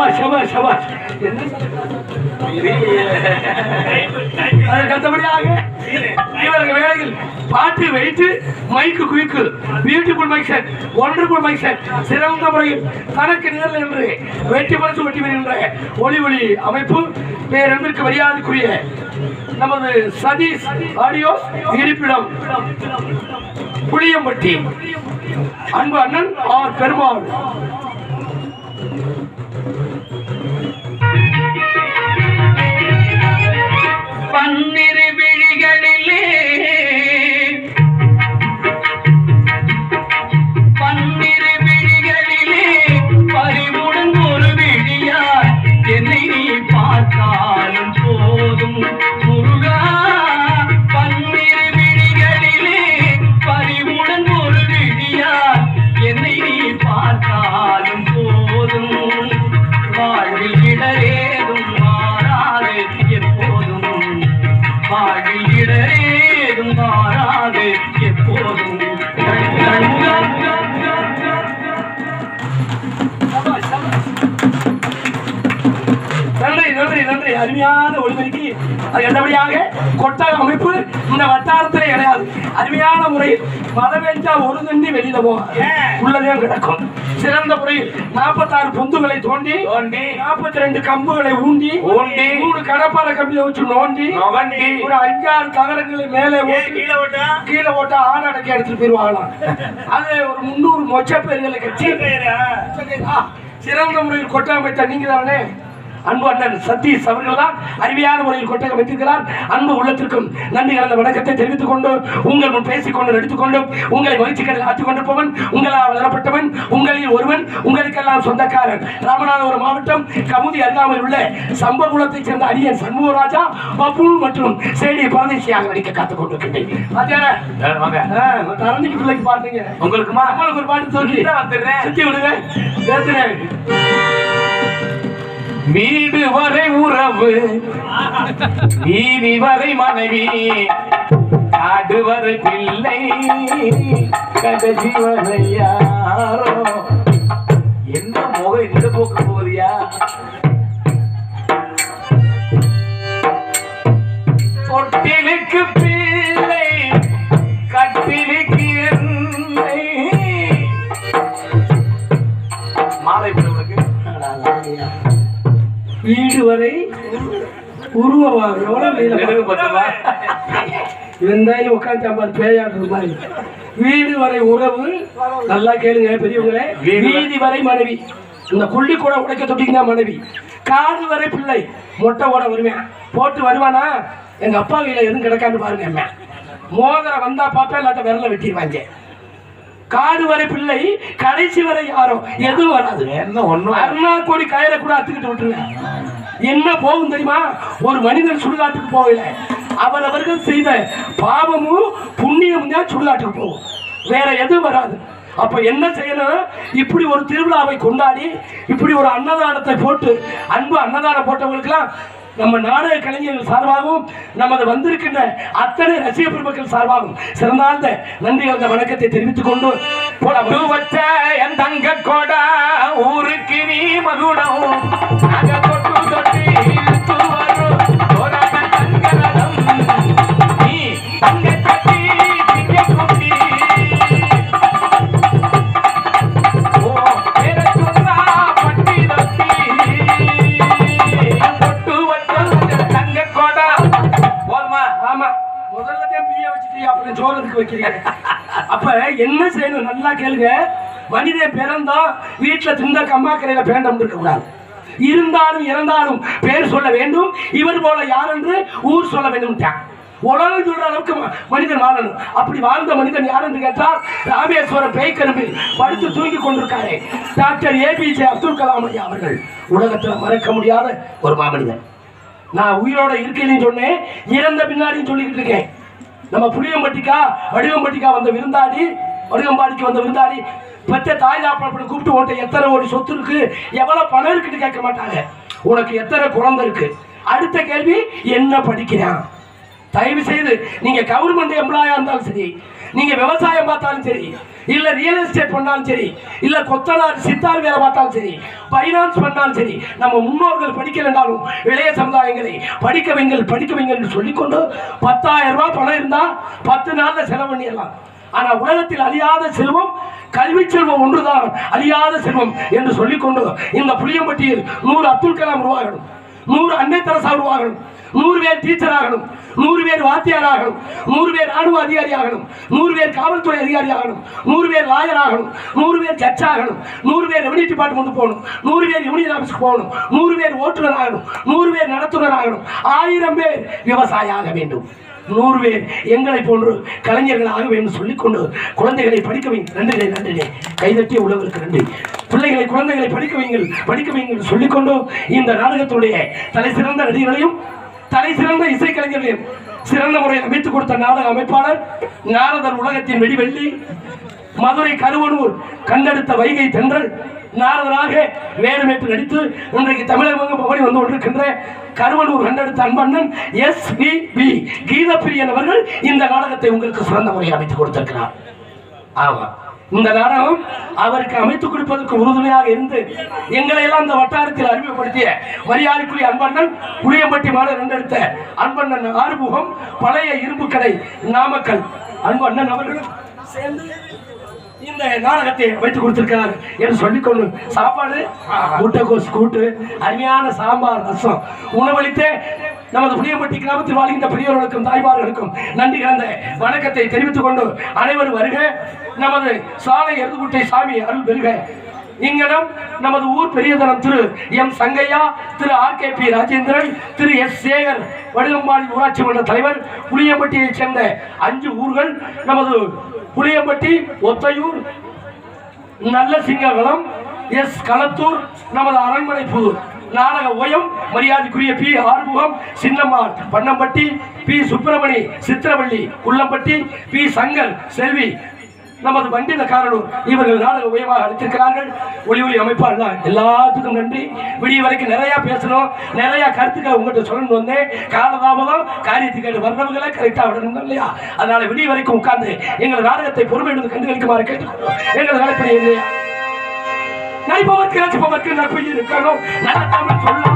சபாஷ் சபாஷ் சபாஷ். அதற்கு அடுத்தபடியாக இவர்கள் வேலையில் பாட்டு weight mic quick beautiful mic set wonderful mic set சிறந்த முறையில் தனக்கு நேரில் என்று வெற்றி பரிசு வெட்டி என்ற ஒளி ஒளி அமைப்பு பேரன்பிற்கு மரியாதைக்குரிய நமது சதீஷ் ஆடியோ இருப்பிடம். புளியம்பட்டி. அன்பு அண்ணன் ஆர் பெருமாள். Thank you. நன்றி அருமையான ஒளிபெருக்கி அது எந்தபடியாக கொட்டாக அமைப்பு இந்த வட்டாரத்திலே கிடையாது அருமையான முறையில் மழை பெஞ்சா ஒரு தண்ணி வெளியில போகும் உள்ளதே கிடக்கும். சிறந்த முறையில் நாற்பத்தாறு பொந்துகளை தோண்டி தோண்டி. நாற்பத்தி ரெண்டு கம்புகளை ஊண்டி ஊண்டி. மூணு கடப்பாறை கம்பியை வச்சு நோண்டி நோண்டி. ஒரு அஞ்சாறு தகரங்களை மேலே ஓட்டி கீழே விட்டா கீழே ஓட்ட ஆடு அடக்கி எடுத்துட்டு போயிருவாங்களாம். அது ஒரு முந்நூறு மொச்ச பேர்களை கட்சி சிறந்த முறையில் கொட்டாமைத்த நீங்க தானே அன்பு அண்ணன் சதீஷ் அவர்கள் தான் அருமையான முறையில் கொட்டகம் வைத்திருக்கிறார். அன்பு உள்ளத்திற்கும் நன்றி கலந்த வணக்கத்தை தெரிவித்துக் கொண்டு உங்கள் முன் பேசிக் கொண்டு நடித்துக் கொண்டு உங்களை மகிழ்ச்சிகளில் ஆற்றிக் கொண்டிருப்பவன் உங்களால் வளரப்பட்டவன் உங்களில் ஒருவன் உங்களுக்கெல்லாம் சொந்தக்காரன். ராமநாதபுரம் மாவட்டம் கமுதி அருகாமையில் உள்ள சம்பகுலத்தைச் சேர்ந்த அரியன் சண்முகராஜா பப்புல் மற்றும் சேடி பரதேசியாக நடிக்க காத்துக் கொண்டிருக்கின்றேன்? வாங்க. தரணிக்கு பிள்ளைக்கு பாடுறீங்க உங்களுக்குமா? நம்மளுக்கு ஒரு பாட்டு வந்துடுறேன். சுத்தி விடுங்க. பேசுறேன். வீடு வரை உறவு. வீதி வரை மனைவி. காடு வரை பிள்ளை. கடைசி வரை யாரோ. என்ன முகம் இந்த போக்கு போகுதியா? வீடு வரை உருவமா எவ்வளவு வெயில நெருங்கு பத்துமா? இருந்தாலும் உட்காந்து ஐம்பது பேயாடுற மாதிரி. வீடு வரை உறவு நல்லா கேளுங்க பெரியவங்களே. வீதி வரை மனைவி. இந்த புள்ளி கூட உடைக்க தொட்டிங்கன்னா மனைவி. காது வரை பிள்ளை மொட்டை ஓட வருவேன் போட்டு வருவானா? எங்க அப்பா கையில எதுவும் கிடக்கான்னு பாருங்க அம்மா. மோதிரம் வந்தா பாப்பா இல்லாட்ட விரல வெட்டிடுவாங்க. காடு வரை பிள்ளை கடைசி வரை யாரோ? எதுவும் வராது. என்ன ஒண்ணும் அருணா கோடி கயிறை கூட அத்துக்கிட்டு விட்டுருங்க. என்ன போகும் தெரியுமா? ஒரு மனிதன் சுடுகாட்டுக்கு போகல. அவரவர்கள் செய்த பாவமும் புண்ணியமும் தான் சுடுகாட்டுக்கு போகும். வேற எதுவும் வராது. அப்ப என்ன செய்யணும்? இப்படி ஒரு திருவிழாவை கொண்டாடி இப்படி ஒரு அன்னதானத்தை போட்டு அன்பு அன்னதானம் போட்டவங்களுக்கெல்லாம் நம்ம நாடக கலைஞர்கள் சார்பாகவும் நமது வந்திருக்கின்ற அத்தனை ரசிக பெருமக்கள் சார்பாகவும் சிறந்தார்ந்த நன்றி கலந்த வணக்கத்தை தெரிவித்துக் கொண்டு போடா, வச்ச என் தங்க கோடா ஊருக்கு நீ மகுடம். வைக்கிறீங்க. அப்ப என்ன செய்யணும்? நல்லா கேளுங்க. மனிதன் பிறந்தா வீட்டுல கம்மா கம்மாக்கரையில பேண்டம் இருக்க கூடாது இருந்தாலும் இறந்தாலும் பேர் சொல்ல வேண்டும். இவர் போல யார் என்று ஊர் சொல்ல வேண்டும். உலகம் சொல்ற அளவுக்கு மனிதன் வாழணும். அப்படி வாழ்ந்த மனிதன் யார் என்று கேட்டால் ராமேஸ்வரம் பேய்க்கரும்பில் படுத்து தூங்கி கொண்டிருக்காரே. Doctor A P J Abdul Kalam ஐயா அவர்கள். உலகத்தில் மறக்க முடியாத ஒரு மாமனிதன். நான் உயிரோட இருக்கையிலையும் சொன்னேன் இறந்த பின்னாடியும் சொல்லிக்கிட்டு இருக்கேன். நம்ம புளியம்பட்டிக்கா வடிவம்பட்டிக்கா வந்த விருந்தாடி வடிவம்பாடிக்கு வந்த விருந்தாடி பெற்ற தாய் தாப்பனை கூப்பிட்டு உன்ட்ட எத்தனை ஒரு சொத்து இருக்கு எவ்வளவு பணம் இருக்குன்னு கேட்க மாட்டாங்க. உனக்கு எத்தனை குழந்தை இருக்கு? அடுத்த கேள்வி என்ன படிக்கிறான்? தயவு செய்து நீங்க கவர்மெண்ட் எம்ப்ளாயா இருந்தாலும் சரி நீங்க விவசாயம் பார்த்தாலும் சரி இல்ல ரியல் எஸ்டேட் பண்ணாலும் சரி இல்ல கொத்தனார் சித்தார் வேலை பார்த்தாலும் சரி பைனான்ஸ் பண்ணாலும் சரி நம்ம முன்னோர்கள் படிக்கலைன்னாலும் இளைய சமுதாயங்களை படிக்க வைங்கள் படிக்க என்று சொல்லிக்கொண்டு பத்தாயிரம் ரூபாய் பணம் இருந்தா பத்து நாள்ல செலவு பண்ணிடலாம். ஆனா உலகத்தில் அழியாத செல்வம் கல்வி செல்வம் ஒன்றுதான். அழியாத செல்வம் என்று சொல்லிக்கொண்டு இந்த புளியம்பட்டியில் நூறு அப்துல் கலாம் உருவாகணும். நூறு அன்னை தெரசா உருவாகணும் நூறு பேர் டீச்சர் ஆகணும் நூறு பேர் வாத்தியார் ஆகணும் நூறு பேர் ராணுவ அதிகாரி ஆகணும் நூறு பேர் காவல்துறை அதிகாரி ஆகணும் நூறு பேர் லாயர் ஆகணும் நூறு பேர் ஜட்ஜ் ஆகணும் நூறு பேர் ரெவன்யூ டிபார்ட்மெண்ட் போகணும் நூறு பேர் யூனியன் ஆஃபீஸ்க்கு போகணும் நூறு பேர் ஓட்டுநர் ஆகணும் நூறு பேர் நடத்துனர் ஆகணும் ஆயிரம் பேர் விவசாயி ஆக வேண்டும் நூறு பேர் எங்களை போன்று கலைஞர்கள் ஆக வேண்டும் சொல்லிக்கொண்டு குழந்தைகளை படிக்க வைங்க நன்றினே நன்றினே கைதட்டிய உழவருக்கு நன்றி. பிள்ளைகளை குழந்தைகளை படிக்க வைங்கள் படிக்க வைங்கள் சொல்லிக்கொண்டு இந்த நாடகத்துடைய தலை சிறந்த நடிகர்களையும் தலை சிறந்த இசைக்கலைஞர்களையும் சிறந்த முறையில் அமைத்துக் கொடுத்த நாடக அமைப்பாளர் நாரதர் உலகத்தின் வெடிவெள்ளி மதுரை கருவனூர் கண்டெடுத்த வைகை தென்றல் நாரதராக வேடமேற்று நடித்து இன்றைக்கு தமிழகம் பவனி வந்து கொண்டிருக்கின்ற கருவனூர் கண்டெடுத்த Anbannan S V P Geethapriyan அவர்கள் இந்த நாடகத்தை உங்களுக்கு சிறந்த முறையை அமைத்துக் கொடுத்திருக்கிறார். ஆமாம் இந்த நாடகம் அவருக்கு அமைத்துக் கொடுப்பதற்கு உறுதுணையாக இருந்து எங்களை எல்லாம் இந்த வட்டாரத்தில் அறிமுகப்படுத்திய மரியாதைக்குரிய அன்பண்ணன் புளியம்பட்டி மாலை ரெண்டெடுத்த அன்பண்ணன் ஆறுமுகம் பழைய இரும்பு கடை நாமக்கல். அன்பண்ணன் அவர்களும் சேர்ந்து இந்த நாடகத்தை வைத்து கொடுத்திருக்கிறார் என்று சொல்லிக்கொண்டு சாப்பாடு முட்டைக்கோஸ் கூட்டு அருமையான சாம்பார் ரசம். உணவளித்தே நமது புளியம்பட்டி கிராமத்தில் வாழ்கின்ற பெரியவர்களுக்கும் தாய்மார்களுக்கும் நன்றி கலந்த வணக்கத்தை தெரிவித்துக் கொண்டு அனைவரும் வருக. நமது சாலை எருதுகுட்டை சாமி அருள் பெறுக. இங்கனம் நமது ஊர் பெரியதனம் திரு எம் சங்கையா திரு ஆர் கே பி ராஜேந்திரன் திரு எஸ் சேகர் வடுகம்பாடி ஊராட்சி மன்ற தலைவர் புளியம்பட்டியைச் சேர்ந்த அஞ்சு ஊர்கள் நமது புளியம்பட்டி ஒத்தையூர் நல்ல சிங்ககலம் எஸ் களத்தூர் நமது அரண்மனை புதூர் நாடக ஓயம் மரியாதைக்குரிய P Arumugam Chinnammal Pannampatti P Subramani Chithiravalli Kullampatti P Sankar Selvi நமது வண்டின காரணம் இவர்கள் நாடக உயர்வாக அளித்திருக்கிறார்கள். ஒளி ஒளி அமைப்பாளர் எல்லாத்துக்கும் நன்றி. விடிய வரைக்கும் நிறைய பேசணும். நிறைய கருத்துக்களை உங்கள்கிட்ட சொல்லணும் வந்தேன். காலதாமதம் காரியத்துக்கு வர்றவங்களை கரெக்டாக விடணும் இல்லையா? அதனால விடிய வரைக்கும் உட்கார்ந்து எங்கள் நாடகத்தை பொறுமையிலிருந்து கண்டுகளிக்குமாறு கேட்டுக்கொள்வோம். எங்கள் வேலைப்படி இல்லையா நடிப்பவர்க்கு ரசிப்பவர்க்கு நட்பு இருக்கணும். நல்ல தமிழ் சொல்ல